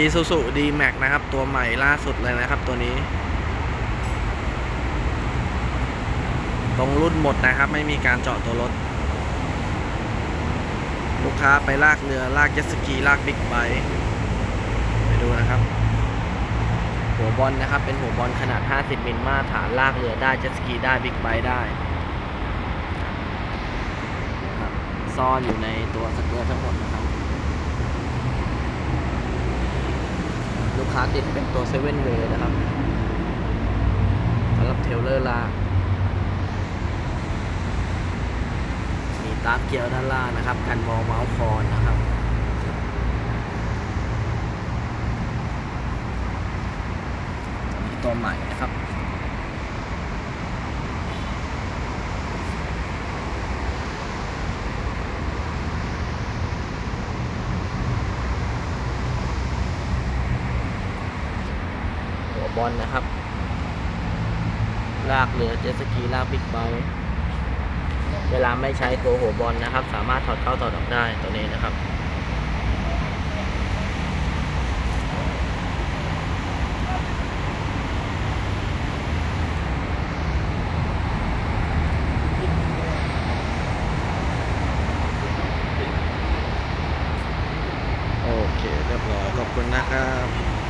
Isuzu D-Max นะครับ ตัวใหม่ล่าสุดเลยนะครับตัวนี้ ตรงรุ่นหมดนะครับ ไม่มีการเจาะตัวรถ ลูกค้าไปลากเรือ ลากเจ็ตสกี ลากบิ๊กไบค์ไปดูนะครับ หัวบอลนะครับ เป็นหัวบอลขนาด 50 มิลมาตรฐานลากเรือได้เจ็ตสกีได้บิ๊กไบค์ได้ซ่อนอยู่ในตัวสเกิร์ตทั้งหมดนะ ค้าติดเป็นตัวเซเว่นเวย์นะครับสำหรับเทเลอร์ลามีตาร์เกียวด้านล่างนะครับ กันมองเมาส์คอนนะครับตัวใหม่นะครับ บอลนะครับ ลากเรือเจสกีลากบิ๊กไบค์เวลาไม่ใช้ตัวหัวบอลนะครับ สามารถถอดเข้าถอดออกได้ตัวนี้นะครับโอเคเรียบร้อยขอบคุณนะครับ